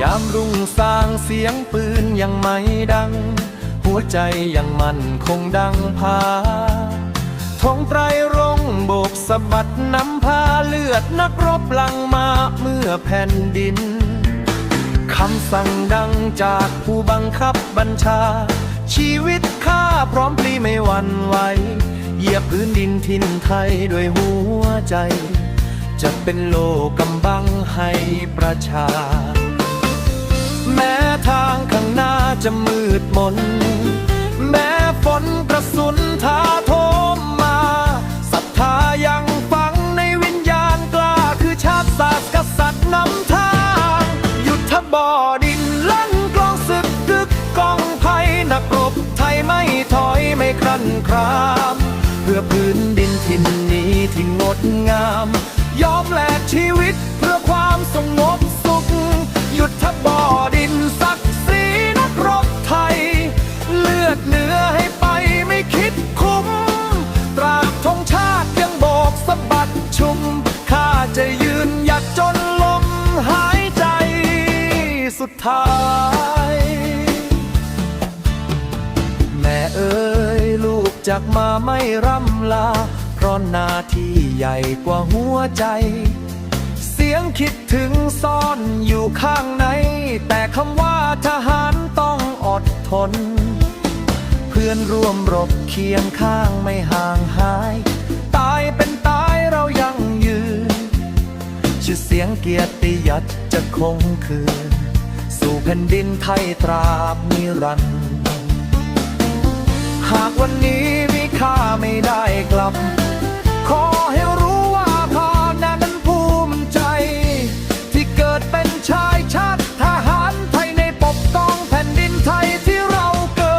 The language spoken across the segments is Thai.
ยามรุ่งสร้างเสียงปืนยังไม่ดัง หัวใจยังมันคงดังพาธงไตรรงโบกสะบัดนำพาเลือดนักรบลังมาเมื่อแผ่นดินคำสั่งดังจากผู้บังคับบัญชา ชีวิตข้าพร้อมปลีไม่หวั่นไหวเหยียบพื้นดินทินไทยด้วยหัวใจ จะเป็นโลกำบังให้ประชา แม้ทางข้างหน้าจะมืดมน แม้ฝนกระสุนท้าโถมมาศรัทธายังฝังในวิญญาณกล้าคือชาติศาสตร์กษัตริย์นำทาง ยุทธบอดินลั่นกลองศึกกึกกองภัยนักรบไทยไม่ถอยไม่ครั่นคราม เพื่อพื้นดินถิ่นนี้ที่งดงาม ยอมแลกชีวิตเพื่อความสงบสุข สุดท้าย แม่เอ๋ยลูกจากมาไม่ร่ำลา เพราะหน้าที่ใหญ่กว่าหัวใจ เสียงคิดถึงซ่อนอยู่ข้างใน แต่คำว่าทหารต้องอดทน เพื่อนร่วมรบเคียงข้างไม่ห่างหาย ตายเป็นตายเรายังยืนชื่อเสียงเกียรติยศจะคงคืน สู่แผ่นดินไทยตราบนิรันดร์หากวันนี้มีค่าไม่ได้กลับ ขอให้รู้ว่าพ่อนั้นภูมิใจ ที่เกิดเป็นชายชาติทหารไทยในปกครองแผ่นดินไทยที่เราเกิ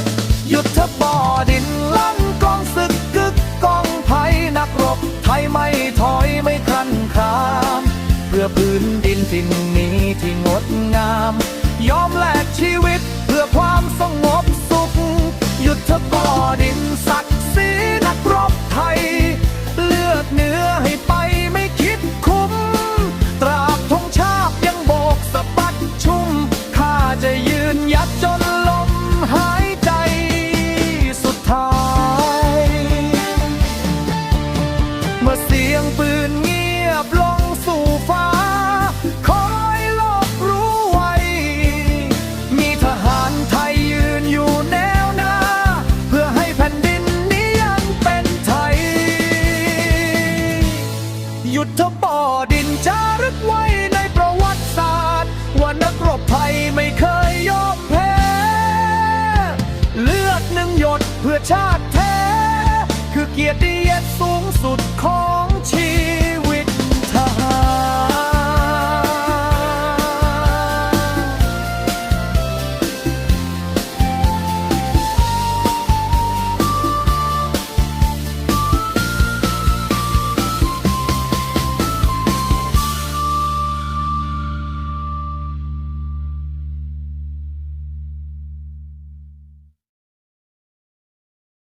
ด ยุทธบอดินลั่นกองศึกกึกกองภัยนักรบไทยไม่ถอยไม่คันคาม เพื่อพื้นดินที่นี้ ที่งดงาม ยอมแลกชีวิต หยดเพื่อชาติแท้ คือเกียรติยศสูงสุดของ